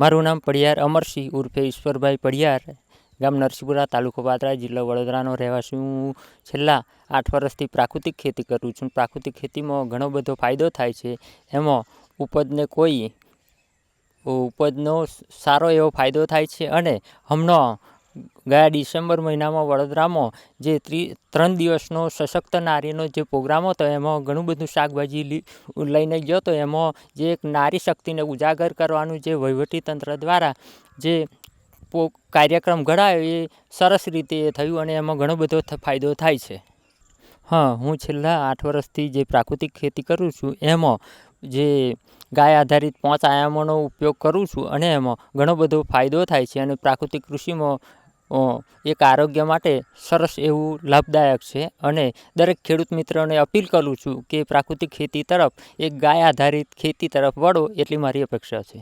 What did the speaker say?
મારું નામ પડિયાર અમરસિંહ ઉર્ફે ઈશ્વરભાઈ પડિયાર, ગામ નરસિંહપુરા, તાલુકો પાત્રા જિલ્લો વડોદરાનો રહેવાસી. હું છેલ્લા આઠ વર્ષથી પ્રાકૃતિક ખેતી કરું છું. પ્રાકૃતિક ખેતીમાં ઘણો બધો ફાયદો થાય છે. એમાં ઉપજને કોઈ, ઉપજનો સારો એવો ફાયદો થાય છે અને હમણાં ગયા ડિસેમ્બર મહિનામાં વડોદરામાં જે ત્રી, ત્રણ દિવસનો સશક્ત નારીનો જે પ્રોગ્રામ હતો, એમાં ઘણું બધું શાકભાજી લઈને ગયો હતો. એમાં જે એક નારી શક્તિને ઉજાગર કરવાનું જે વહીવટીતંત્ર દ્વારા જે કાર્યક્રમ ઘડાયો, એ સરસ રીતે એ થયું અને એમાં ઘણો બધો ફાયદો થાય છે. હા, હું છેલ્લા આઠ વર્ષથી જે પ્રાકૃતિક ખેતી કરું છું, એમાં જે ગાય આધારિત પાંચ આયામોનો ઉપયોગ કરું છું અને એમાં ઘણો બધો ફાયદો થાય છે અને પ્રાકૃતિક કૃષિમાં એક આરોગ્ય માટે સરસ એવું લાભદાયક છે. અને દરેક ખેડૂત મિત્રોને અપીલ કરું છું કે પ્રાકૃતિક ખેતી તરફ, એક ગાય આધારિત ખેતી તરફ વળો એટલી મારી અપેક્ષા છે.